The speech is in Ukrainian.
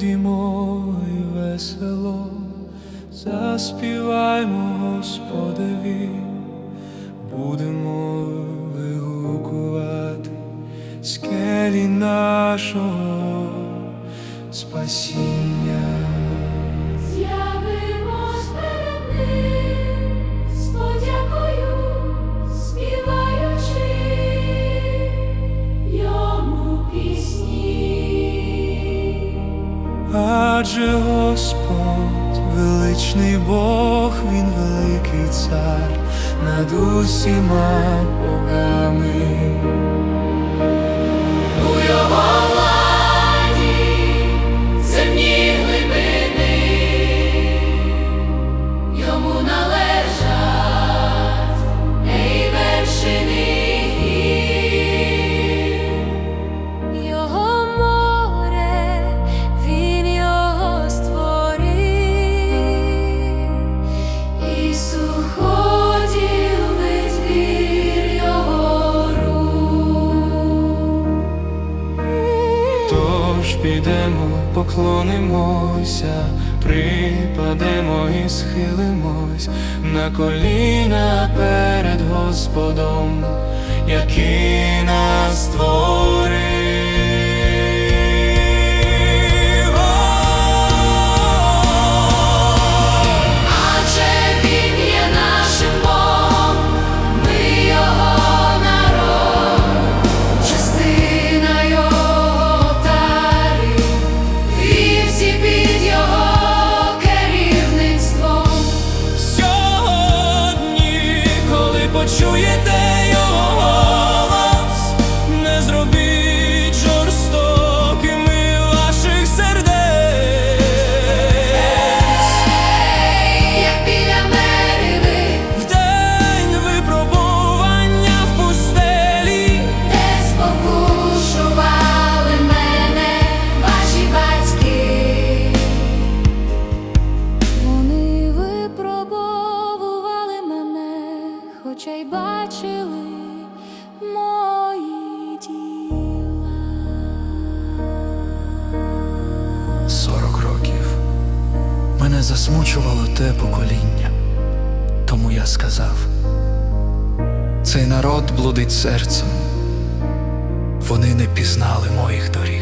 Ходімо і весело, заспіваймо Господеві, будемо вигукувати скелі нашого спасіння. Адже Господь, величний Бог, Він великий цар над усіма богами. Тож підемо, поклонимося, припадемо і схилимось на коліна перед Господом, який нас створив. Мене засмучувало те покоління, тому я сказав: цей народ блудить серцем, вони не пізнали моїх доріг.